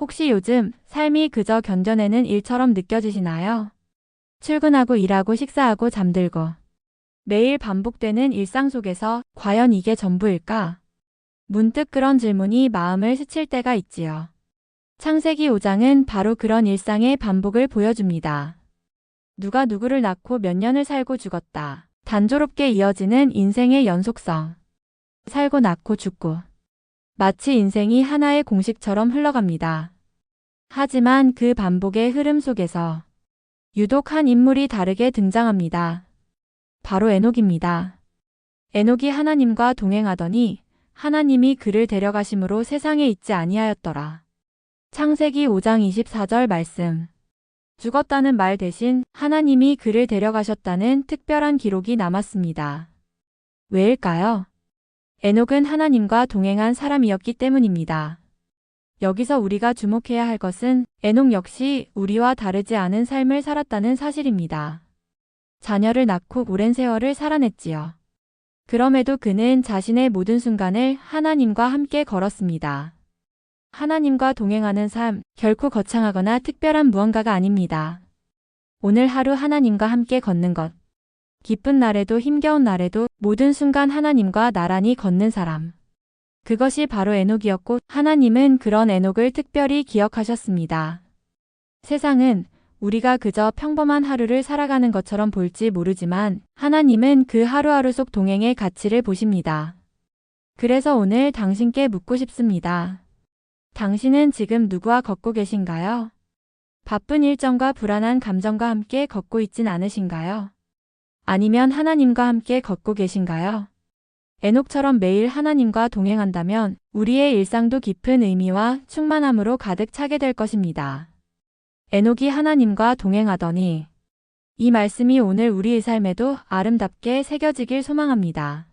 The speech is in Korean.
혹시 요즘 삶이 그저 견뎌내는 일처럼 느껴지시나요? 출근하고 일하고 식사하고 잠들고 매일 반복되는 일상 속에서 과연 이게 전부일까? 문득 그런 질문이 마음을 스칠 때가 있지요. 창세기 5장은 바로 그런 일상의 반복을 보여줍니다. 누가 누구를 낳고 몇 년을 살고 죽었다. 단조롭게 이어지는 인생의 연속성. 살고 낳고 죽고. 마치 인생이 하나의 공식처럼 흘러갑니다. 하지만 그 반복의 흐름 속에서 유독 한 인물이 다르게 등장합니다. 바로 에녹입니다. 에녹이 하나님과 동행하더니 하나님이 그를 데려가심으로 세상에 있지 아니하였더라. 창세기 5장 24절 말씀. 죽었다는 말 대신 하나님이 그를 데려가셨다는 특별한 기록이 남았습니다. 왜일까요? 에녹은 하나님과 동행한 사람이었기 때문입니다. 여기서 우리가 주목해야 할 것은 에녹 역시 우리와 다르지 않은 삶을 살았다는 사실입니다. 자녀를 낳고 오랜 세월을 살아냈지요. 그럼에도 그는 자신의 모든 순간을 하나님과 함께 걸었습니다. 하나님과 동행하는 삶, 결코 거창하거나 특별한 무언가가 아닙니다. 오늘 하루 하나님과 함께 걷는 것. 기쁜 날에도 힘겨운 날에도 모든 순간 하나님과 나란히 걷는 사람. 그것이 바로 에녹이었고 하나님은 그런 에녹을 특별히 기억하셨습니다. 세상은 우리가 그저 평범한 하루를 살아가는 것처럼 볼지 모르지만 하나님은 그 하루하루 속 동행의 가치를 보십니다. 그래서 오늘 당신께 묻고 싶습니다. 당신은 지금 누구와 걷고 계신가요? 바쁜 일정과 불안한 감정과 함께 걷고 있진 않으신가요? 아니면 하나님과 함께 걷고 계신가요? 에녹처럼 매일 하나님과 동행한다면 우리의 일상도 깊은 의미와 충만함으로 가득 차게 될 것입니다. 에녹이 하나님과 동행하더니 이 말씀이 오늘 우리의 삶에도 아름답게 새겨지길 소망합니다.